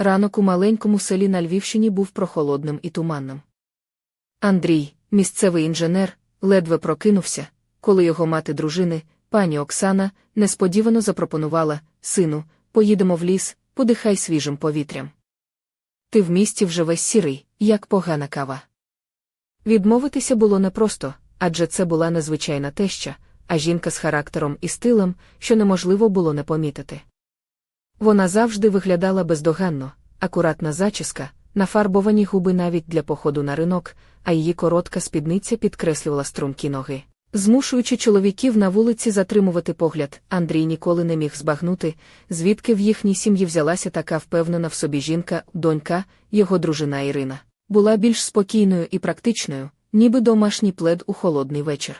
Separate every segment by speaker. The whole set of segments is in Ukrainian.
Speaker 1: Ранок у маленькому селі на Львівщині був прохолодним і туманним. Андрій, місцевий інженер, ледве прокинувся, коли його мати дружини, пані Оксана, несподівано запропонувала сину, поїдемо в ліс, подихай свіжим повітрям. Ти в місті вже весь сірий, як погана кава. Відмовитися було непросто, адже це була незвичайна теща, а жінка з характером і стилем, що неможливо було не помітити. Вона завжди виглядала бездоганно, акуратна зачіска, нафарбовані губи навіть для походу на ринок, а її коротка спідниця підкреслювала стрункі ноги. Змушуючи чоловіків на вулиці затримувати погляд, Андрій ніколи не міг збагнути, звідки в їхній сім'ї взялася така впевнена в собі жінка, донька, його дружина Ірина. Була більш спокійною і практичною, ніби домашній плед у холодний вечір.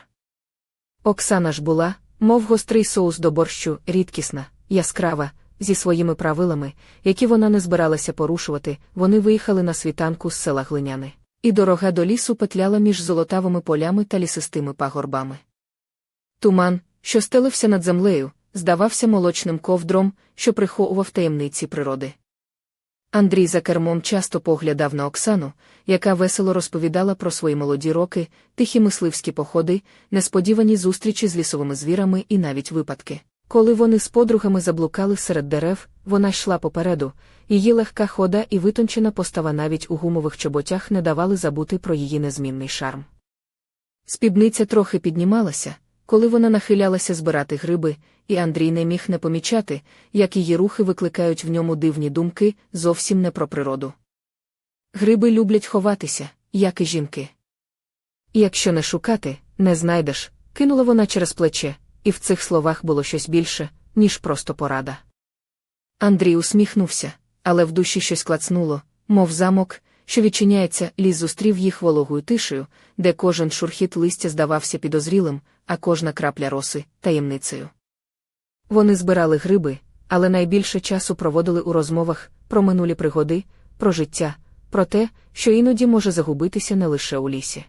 Speaker 1: Оксана ж була, мов гострий соус до борщу, рідкісна, яскрава, зі своїми правилами, які вона не збиралася порушувати, вони виїхали на світанку з села Глиняни. І дорога до лісу петляла між золотавими полями та лісистими пагорбами. Туман, що стелився над землею, здавався молочним ковдром, що приховував таємниці природи. Андрій за кермом часто поглядав на Оксану, яка весело розповідала про свої молоді роки, тихі мисливські походи, несподівані зустрічі з лісовими звірами і навіть випадки. Коли вони з подругами заблукали серед дерев, вона йшла попереду, її легка хода і витончена постава навіть у гумових чоботях не давали забути про її незмінний шарм. Спідниця трохи піднімалася, коли вона нахилялася збирати гриби, і Андрій не міг не помічати, як її рухи викликають в ньому дивні думки зовсім не про природу. Гриби люблять ховатися, як і жінки. Якщо не шукати, не знайдеш, кинула вона через плече, і в цих словах було щось більше, ніж просто порада. Андрій усміхнувся, але в душі щось клацнуло, мов замок, що відчиняється, ліс зустрів їх вологою тишею, де кожен шурхіт листя здавався підозрілим, а кожна крапля роси таємницею. Вони збирали гриби, але найбільше часу проводили у розмовах про минулі пригоди, про життя, про те, що іноді може загубитися не лише у лісі.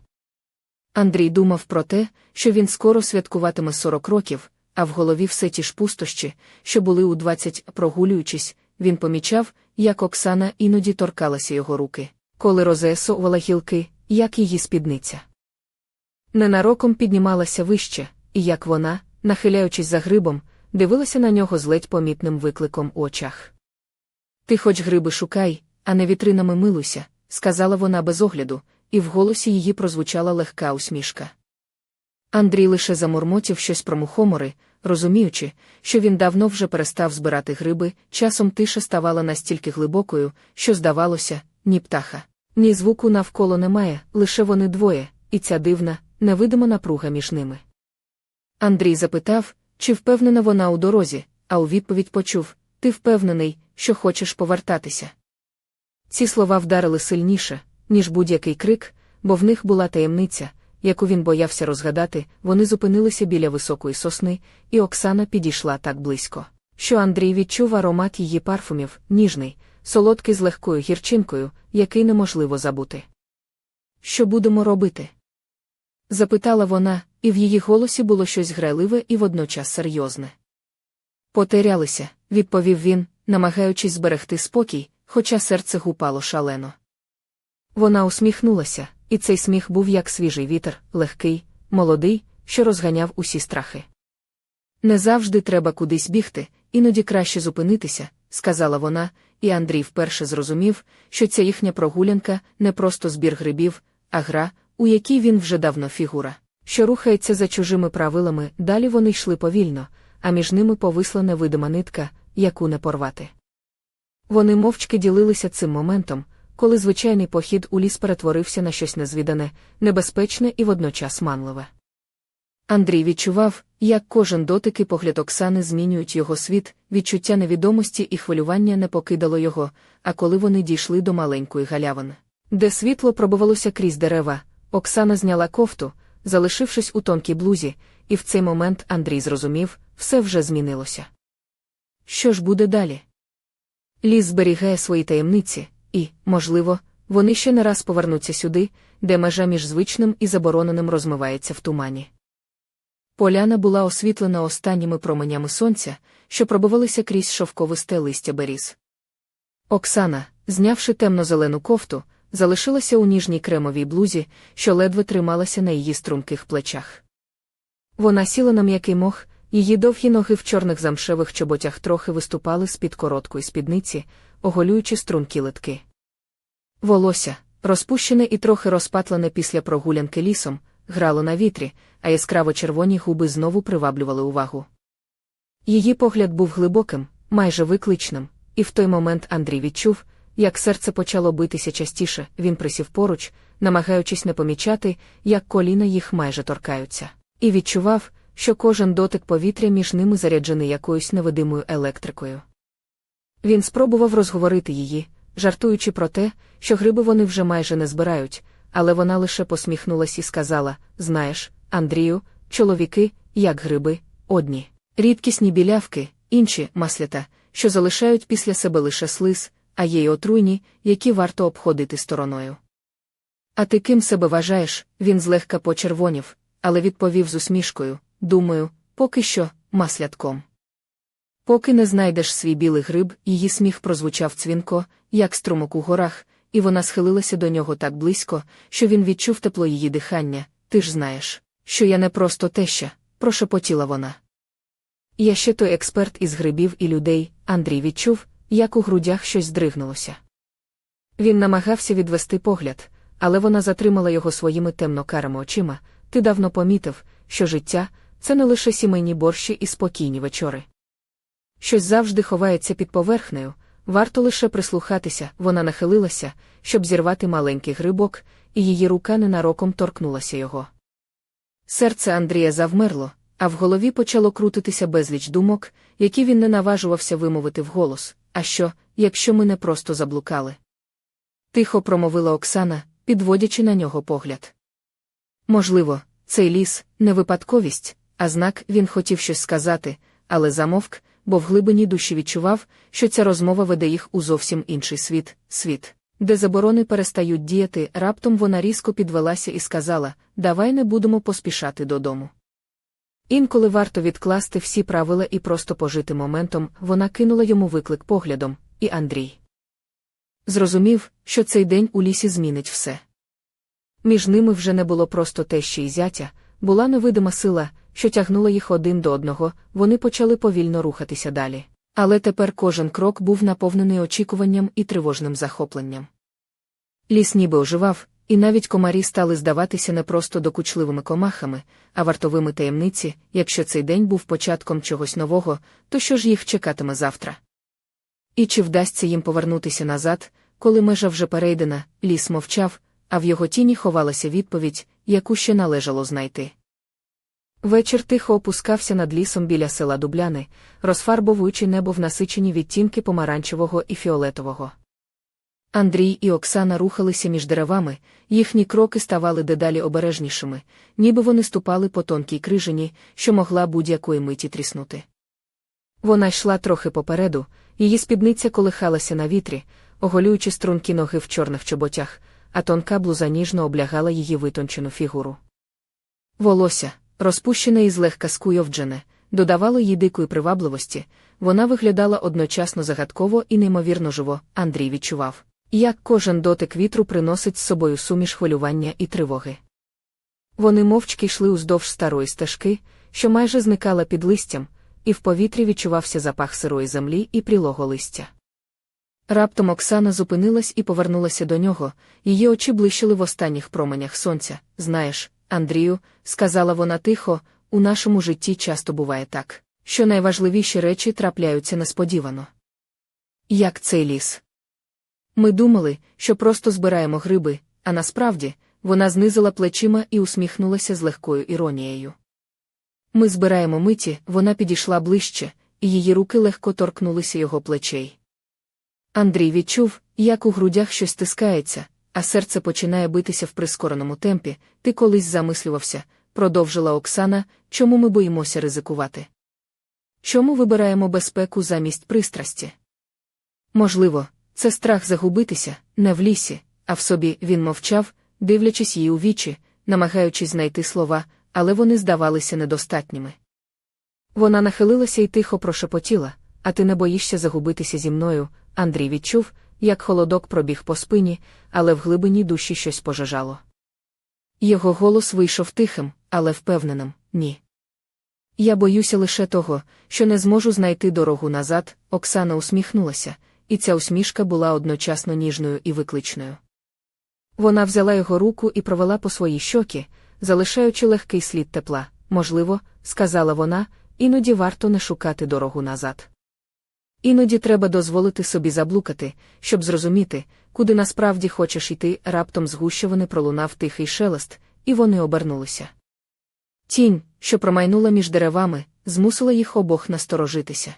Speaker 1: Андрій думав про те, що він скоро святкуватиме 40 років, а в голові все ті ж пустощі, що були у 20, прогулюючись, він помічав, як Оксана іноді торкалася його руки, коли розесувала гілки, як її спідниця. Ненароком піднімалася вище, і як вона, нахиляючись за грибом, дивилася на нього з ледь помітним викликом у очах. Ти хоч гриби шукай, а не вітринами милуйся, сказала вона без огляду, і в голосі її прозвучала легка усмішка. Андрій лише замурмотів щось про мухомори, розуміючи, що він давно вже перестав збирати гриби, часом тиша ставала настільки глибокою, що здавалося, ні птаха, ні звуку навколо немає, лише вони двоє, і ця дивна, невидима напруга між ними. Андрій запитав, чи впевнена вона у дорозі, а у відповідь почув Ти впевнений, що хочеш повертатися. Ці слова вдарили сильніше, ніж будь-який крик, бо в них була таємниця, яку він боявся розгадати, вони зупинилися біля високої сосни, і Оксана підійшла так близько, що Андрій відчув аромат її парфумів, ніжний, солодкий з легкою гірчинкою, який неможливо забути. Що будемо робити? запитала вона, і в її голосі було щось грайливе і водночас серйозне. Потерялися, відповів він, намагаючись зберегти спокій, хоча серце гупало шалено. Вона усміхнулася, і цей сміх був як свіжий вітер, легкий, молодий, що розганяв усі страхи. Не завжди треба кудись бігти, іноді краще зупинитися, сказала вона, і Андрій вперше зрозумів, що ця їхня прогулянка не просто збір грибів, а гра, у якій він вже давно фігура, що рухається за чужими правилами, далі вони йшли повільно, а між ними повисла невидима нитка, яку не порвати. Вони мовчки ділилися цим моментом, коли звичайний похід у ліс перетворився на щось незвідане, небезпечне і водночас манливе. Андрій відчував, як кожен дотик і погляд Оксани змінюють його світ, відчуття невідомості і хвилювання не покидало його, а коли вони дійшли до маленької галявини, де світло пробивалося крізь дерева, Оксана зняла кофту, залишившись у тонкій блузі, і в цей момент Андрій зрозумів, все вже змінилося. Що ж буде далі? Ліс зберігає свої таємниці, і, можливо, вони ще не раз повернуться сюди, де межа між звичним і забороненим розмивається в тумані. Поляна була освітлена останніми променями сонця, що пробивалися крізь шовковисте листя беріз. Оксана, знявши темно-зелену кофту, залишилася у ніжній кремовій блузі, що ледве трималася на її струнких плечах. Вона сіла на м'який мох, її довгі ноги в чорних замшевих чоботях трохи виступали з-під короткої спідниці, оголюючи стрункі литки. Волосся, розпущене і трохи розпатлене після прогулянки лісом, грало на вітрі, а яскраво червоні губи знову приваблювали увагу. Її погляд був глибоким, майже викличним, і в той момент Андрій відчув, як серце почало битися частіше, він присів поруч, намагаючись не помічати, як коліна їх майже торкаються, і відчував, що кожен дотик повітря між ними заряджений якоюсь невидимою електрикою. Він спробував розговорити її, жартуючи про те, що гриби вони вже майже не збирають, але вона лише посміхнулась і сказала: Знаєш, Андрію, чоловіки, як гриби, одні, рідкісні білявки, інші маслята, що залишають після себе лише слиз, а є й отруйні, які варто обходити стороною. А ти ким себе вважаєш? Він злегка почервонів, але відповів з усмішкою думаю, поки що, маслятком. Поки не знайдеш свій білий гриб, її сміх прозвучав цвінко, як струмок у горах, і вона схилилася до нього так близько, що він відчув тепло її дихання. Ти ж знаєш, що я не просто теща, прошепотіла вона. Я ще той експерт із грибів і людей, Андрій відчув, як у грудях щось здригнулося. Він намагався відвести погляд, але вона затримала його своїми темно-карими очима. Ти давно помітив, що життя це не лише сімейні борщі і спокійні вечори. Щось завжди ховається під поверхнею, варто лише прислухатися, вона нахилилася, щоб зірвати маленький грибок, і її рука ненароком торкнулася його. Серце Андрія завмерло, а в голові почало крутитися безліч думок, які він не наважувався вимовити вголос. А що, якщо ми не просто заблукали? Тихо промовила Оксана, підводячи на нього погляд. Можливо, цей ліс не випадковість, а знак він хотів щось сказати, але замовк, бо в глибині душі відчував, що ця розмова веде їх у зовсім інший світ, світ, де заборони перестають діяти. Раптом вона різко підвелася і сказала: Давай не будемо поспішати додому. Інколи варто відкласти всі правила і просто пожити моментом, вона кинула йому виклик поглядом, і Андрій. Зрозумів, що цей день у лісі змінить все. Між ними вже не було просто тещі і зятя, була невидима сила, що тягнула їх один до одного, вони почали повільно рухатися далі. Але тепер кожен крок був наповнений очікуванням і тривожним захопленням. Ліс ніби оживав, і навіть комарі стали здаватися не просто докучливими комахами, а вартовими таємниці, якщо цей день був початком чогось нового, то що ж їх чекатиме завтра? І чи вдасться їм повернутися назад, коли межа вже перейдена, ліс мовчав, а в його тіні ховалася відповідь, яку ще належало знайти. Вечір тихо опускався над лісом біля села Дубляни, розфарбовуючи небо в насичені відтінки помаранчевого і фіолетового. Андрій і Оксана рухалися між деревами, їхні кроки ставали дедалі обережнішими, ніби вони ступали по тонкій крижині, що могла будь-якої миті тріснути. Вона йшла трохи попереду, її спідниця колихалася на вітрі, оголюючи стрункі ноги в чорних чоботях, а тонка блуза ніжно облягала її витончену фігуру. Волосся, розпущене і злегка скуйовджене, додавало їй дикої привабливості, вона виглядала одночасно загадково і неймовірно живо, Андрій відчував, як кожен дотик вітру приносить з собою суміш хвилювання і тривоги. Вони мовчки йшли уздовж старої стежки, що майже зникала під листям, і в повітрі відчувався запах сирої землі і прілого листя. Раптом Оксана зупинилась і повернулася до нього, її очі блищили в останніх променях сонця. Знаєш, Андрію, сказала вона тихо, у нашому житті часто буває так, що найважливіші речі трапляються несподівано. Як цей ліс? Ми думали, що просто збираємо гриби, а насправді вона знизила плечима і усміхнулася з легкою іронією. Ми збираємо миті, вона підійшла ближче, і її руки легко торкнулися його плечей. Андрій відчув, як у грудях щось стискається, а серце починає битися в прискореному темпі. Ти колись замислювався, продовжила Оксана, чому ми боїмося ризикувати. Чому вибираємо безпеку замість пристрасті? Можливо, це страх загубитися, не в лісі, а в собі він мовчав, дивлячись її у вічі, намагаючись знайти слова, але вони здавалися недостатніми. Вона нахилилася і тихо прошепотіла, а ти не боїшся загубитися зі мною, Андрій відчув, як холодок пробіг по спині, але в глибині душі щось пожежало. Його голос вийшов тихим, але впевненим ні. Я боюся лише того, що не зможу знайти дорогу назад. Оксана усміхнулася, і ця усмішка була одночасно ніжною і викличною. Вона взяла його руку і провела по своїй щокі, залишаючи легкий слід тепла. Можливо, сказала вона, іноді варто не шукати дорогу назад. Іноді треба дозволити собі заблукати, щоб зрозуміти, куди насправді хочеш йти, раптом з гущавини пролунав тихий шелест, і вони обернулися. Тінь, що промайнула між деревами, змусила їх обох насторожитися.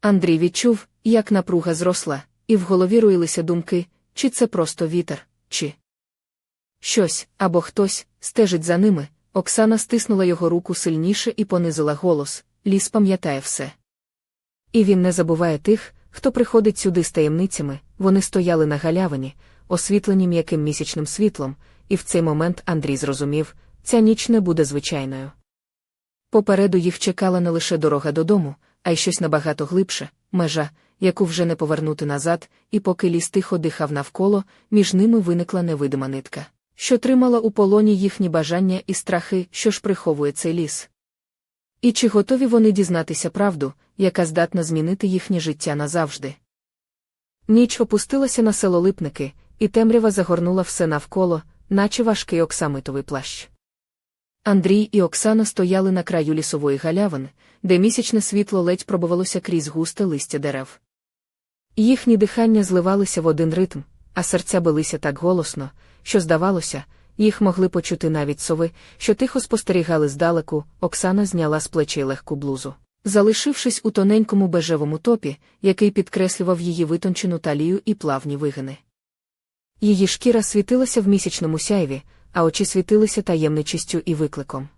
Speaker 1: Андрій відчув, як напруга зросла, і в голові руїлися думки, чи це просто вітер, чи щось або хтось стежить за ними. Оксана стиснула його руку сильніше і понизила голос ліс пам'ятає все. І він не забуває тих, хто приходить сюди з таємницями, вони стояли на галявині, освітлені м'яким місячним світлом, і в цей момент Андрій зрозумів, ця ніч не буде звичайною. Попереду їх чекала не лише дорога додому, а й щось набагато глибше межа, яку вже не повернути назад, і поки ліс тихо дихав навколо, між ними виникла невидима нитка, що тримала у полоні їхні бажання і страхи, що ж приховує цей ліс. І чи готові вони дізнатися правду, яка здатна змінити їхнє життя назавжди? Ніч опустилася на село липники, і темрява загорнула все навколо, наче важкий оксамитовий плащ. Андрій і Оксана стояли на краю лісової галявини, де місячне світло ледь пробувалося крізь густе листя дерев. Їхні дихання зливалися в один ритм, а серця билися так голосно, що, здавалося, їх могли почути навіть сови, що тихо спостерігали здалеку, Оксана зняла з плечей легку блузу. Залишившись у тоненькому бежевому топі, який підкреслював її витончену талію і плавні вигини. Її шкіра світилася в місячному сяйві, а очі світилися таємничістю і викликом.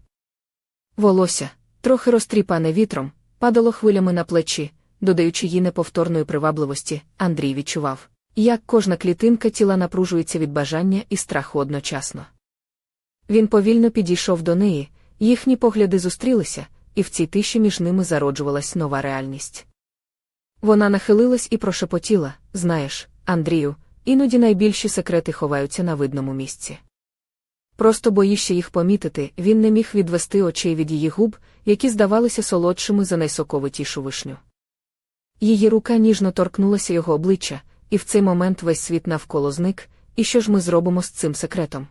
Speaker 1: Волосся, трохи розтріпане вітром, падало хвилями на плечі, додаючи їй неповторної привабливості, Андрій відчував, як кожна клітинка тіла напружується від бажання і страху одночасно. Він повільно підійшов до неї, їхні погляди зустрілися, і в цій тиші між ними зароджувалась нова реальність. Вона нахилилась і прошепотіла знаєш, Андрію, іноді найбільші секрети ховаються на видному місці. Просто боїшся їх помітити, він не міг відвести очей від її губ, які здавалися солодшими за найсоковитішу вишню. Її рука ніжно торкнулася його обличчя, і в цей момент весь світ навколо зник, і що ж ми зробимо з цим секретом?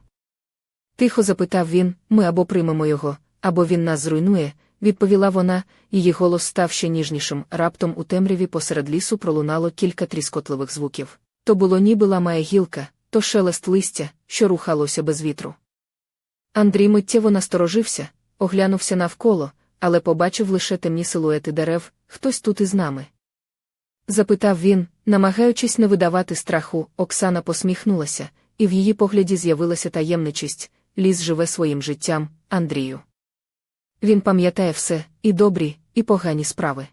Speaker 1: Тихо запитав він ми або приймемо його, або він нас зруйнує, відповіла вона, її голос став ще ніжнішим. Раптом у темряві посеред лісу пролунало кілька тріскотливих звуків. То було ніби ламає гілка, то шелест листя, що рухалося без вітру. Андрій миттєво насторожився, оглянувся навколо, але побачив лише темні силуети дерев, хтось тут із нами. Запитав він, намагаючись не видавати страху, Оксана посміхнулася, і в її погляді з'явилася таємничість ліс живе своїм життям, Андрію. Він пам'ятає все, і добрі, і погані справи.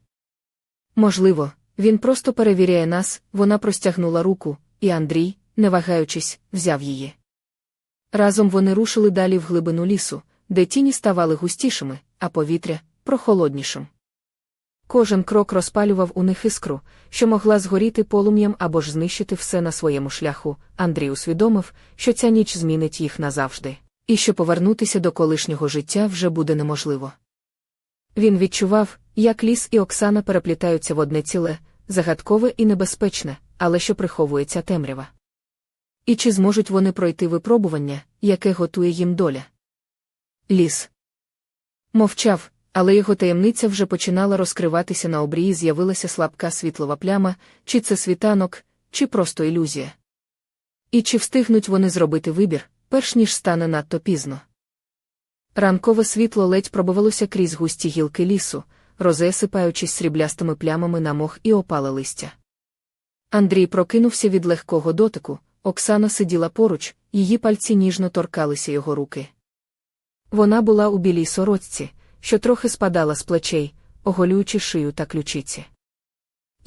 Speaker 1: Можливо, він просто перевіряє нас, вона простягнула руку, і Андрій, не вагаючись, взяв її. Разом вони рушили далі в глибину лісу, де тіні ставали густішими, а повітря прохолоднішим. Кожен крок розпалював у них іскру, що могла згоріти полум'ям або ж знищити все на своєму шляху. Андрій усвідомив, що ця ніч змінить їх назавжди, і що повернутися до колишнього життя вже буде неможливо. Він відчував, як ліс і Оксана переплітаються в одне ціле, загадкове і небезпечне, але що приховується темрява. І чи зможуть вони пройти випробування, яке готує їм доля? Ліс мовчав, але його таємниця вже починала розкриватися на обрії, з'явилася слабка світлова пляма, чи це світанок, чи просто ілюзія. І чи встигнуть вони зробити вибір, перш ніж стане надто пізно. Ранкове світло ледь пробивалося крізь густі гілки лісу, розесипаючись сріблястими плямами на мох і опале листя. Андрій прокинувся від легкого дотику, Оксана сиділа поруч, її пальці ніжно торкалися його руки. Вона була у білій сорочці, що трохи спадала з плечей, оголюючи шию та ключиці.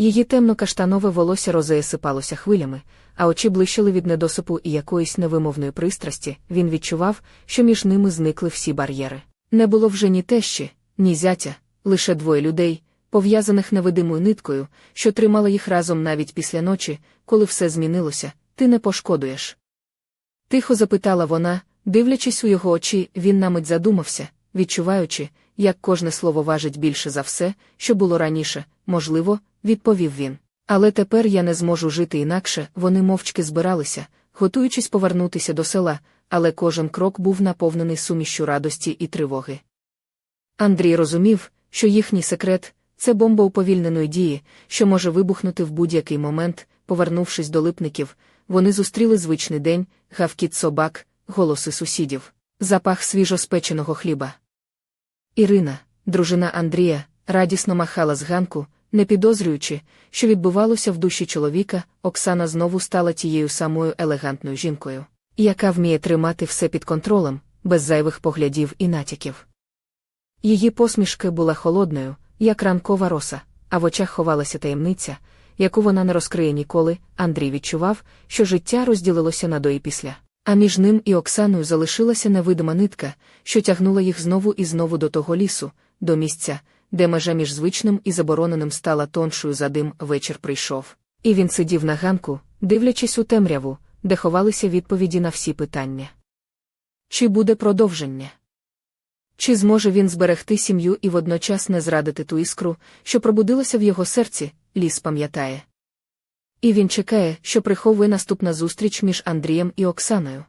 Speaker 1: Її темно-каштанове волосся розеясипалося хвилями, а очі блищили від недосипу і якоїсь невимовної пристрасті, він відчував, що між ними зникли всі бар'єри. Не було вже ні тещі, ні зятя, лише двоє людей, пов'язаних невидимою ниткою, що тримала їх разом навіть після ночі, коли все змінилося, ти не пошкодуєш. Тихо запитала вона, дивлячись у його очі, він на мить задумався, відчуваючи, як кожне слово важить більше за все, що було раніше, можливо, відповів він. Але тепер я не зможу жити інакше, вони мовчки збиралися, готуючись повернутися до села, але кожен крок був наповнений сумішчю радості і тривоги. Андрій розумів, що їхній секрет це бомба уповільненої дії, що може вибухнути в будь-який момент, повернувшись до липників, вони зустріли звичний день, гавкіт собак, голоси сусідів, запах свіжоспеченого хліба. Ірина, дружина Андрія, радісно махала з ганку, не підозрюючи, що відбувалося в душі чоловіка, Оксана знову стала тією самою елегантною жінкою, яка вміє тримати все під контролем, без зайвих поглядів і натяків. Її посмішка була холодною, як ранкова роса, а в очах ховалася таємниця, яку вона не розкриє ніколи. Андрій відчував, що життя розділилося на до і після. А між ним і Оксаною залишилася невидима нитка, що тягнула їх знову і знову до того лісу, до місця, де межа між звичним і забороненим стала тоншою за дим вечір прийшов. І він сидів на ганку, дивлячись у темряву, де ховалися відповіді на всі питання. Чи буде продовження? Чи зможе він зберегти сім'ю і водночас не зрадити ту іскру, що пробудилася в його серці, ліс пам'ятає. І він чекає, що приховує наступна зустріч між Андрієм і Оксаною.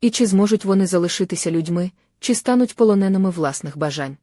Speaker 1: І чи зможуть вони залишитися людьми, чи стануть полоненими власних бажань.